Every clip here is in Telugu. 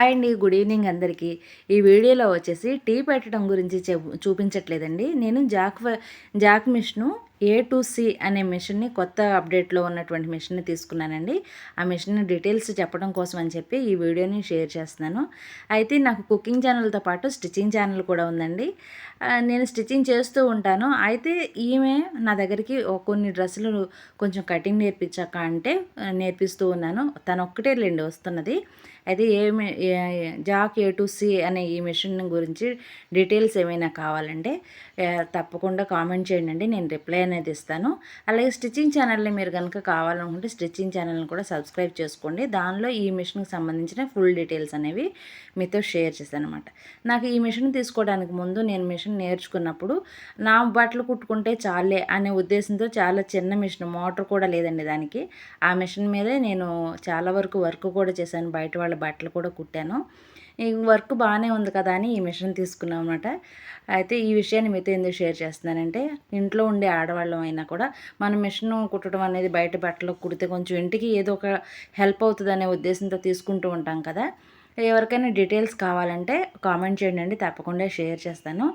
హాయ్ అండి గుడ్ ఈవినింగ్ అందరికీ. ఈ వీడియోలో వచ్చేసి టీ పెట్టడం గురించి చూపించట్లేదండి. నేను జాక్ జాక్ మిష్ను ఏ టు సి అనే మిషన్ని కొత్త అప్డేట్లో ఉన్నటువంటి మిషన్ని తీసుకున్నానండి. ఆ మిషన్ డీటెయిల్స్ చెప్పడం కోసం అని చెప్పి ఈ వీడియోని షేర్ చేస్తున్నాను. అయితే నాకు కుకింగ్ ఛానల్తో పాటు స్టిచ్చింగ్ ఛానల్ కూడా ఉందండి. నేను స్టిచ్చింగ్ చేస్తూ ఉంటాను. అయితే ఈమె నా దగ్గరికి కొన్ని డ్రెస్సులు కొంచెం కటింగ్ నేర్పించాక అంటే నేర్పిస్తూ ఉన్నాను. తను ఒక్కటే లేండి వస్తున్నది. అయితే ఏమి జాక్ ఏ టు సి అనే ఈ మిషన్ గురించి డీటెయిల్స్ ఏమైనా కావాలంటే తప్పకుండా కామెంట్ చేయండి. నేను రిప్లై అనేది ఇస్తాను. అలాగే స్టిచ్చింగ్ ఛానల్ని మీరు కనుక కావాలనుకుంటే స్టిచ్చింగ్ ఛానల్ని కూడా సబ్స్క్రైబ్ చేసుకోండి. దానిలో ఈ మిషన్కి సంబంధించిన ఫుల్ డీటెయిల్స్ అనేవి మీతో షేర్ చేస్తాను అనమాట నాకు ఈ మిషన్ తీసుకోవడానికి ముందు నేను మిషన్ నేర్చుకున్నప్పుడు నా బట్టలు కుట్టుకుంటే చాలే అనే ఉద్దేశంతో చాలా చిన్న మిషన్ మోటార్ కూడా లేదండి దానికి. ఆ మిషన్ మీదే నేను చాలా వరకు వర్క్ కూడా చేశాను. బయట వాళ్ళ బట్టలు కూడా కుట్టాను. ఈ వర్క్ బాగానే ఉంది కదా అని ఈ మిషన్ తీసుకున్నాం అనమాట అయితే ఈ విషయాన్ని మీతో ఎందుకు షేర్ చేస్తున్నానంటే ఇంట్లో ఉండే ఆడవాళ్ళం అయినా కూడా మనం మిషన్ కుట్టడం అనేది బయట బట్టలు కుడితే కొంచెం ఇంటికి ఏదో ఒక హెల్ప్ అవుతుంది అనే ఉద్దేశంతో తీసుకుంటూ ఉంటాం కదా. ఎవరికైనా డీటెయిల్స్ కావాలంటే కామెంట్ చేయండి అండి తప్పకుండా షేర్ చేస్తాను.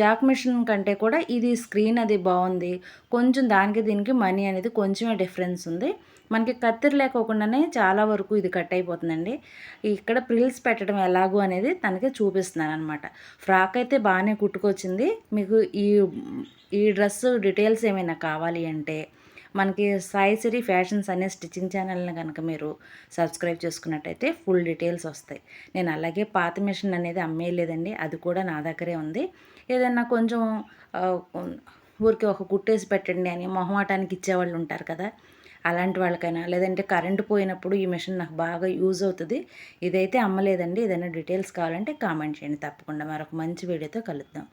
జాక్ మిషన్ కంటే కూడా ఇది స్క్రీన్ అది బాగుంది. కొంచెం దానికి దీనికి మనీ అనేది కొంచెమే డిఫరెన్స్ ఉంది. మనకి కత్తిరి లేకోకుండానే చాలా వరకు ఇది కట్ అయిపోతుందండి. ఇక్కడ ప్రిల్స్ పెట్టడం ఎలాగో అనేది తనకి చూపిస్తున్నాను అనమాట ఫ్రాక్ అయితే బాగానే కుట్టుకొచ్చింది. మీకు ఈ ఈ డ్రెస్ డీటెయిల్స్ ఏమైనా కావాలి అంటే మనకి సాయిసిరి ఫ్యాషన్స్ అనే స్టిచ్చింగ్ ఛానల్ని కనుక మీరు సబ్స్క్రైబ్ చేసుకున్నట్టయితే ఫుల్ డీటెయిల్స్ వస్తాయి. నేను అలాగే పాత మిషన్ అనేది అమ్మేయలేదండి. అది కూడా నా దగ్గరే ఉంది. ఏదన్నా కొంచెం ఊరికి ఒక కుట్టేసి పెట్టండి అని మొహమాటానికి ఇచ్చేవాళ్ళు ఉంటారు కదా. అలాంటి వాళ్ళకైనా లేదంటే కరెంటు పోయినప్పుడు ఈ మిషన్ నాకు బాగా యూజ్ అవుతుంది. ఇదైతే అమ్మలేదండి. ఏదైనా డీటెయిల్స్ కావాలంటే కామెంట్ చేయండి. తప్పకుండా మరొక మంచి వీడియోతో కలుద్దాం.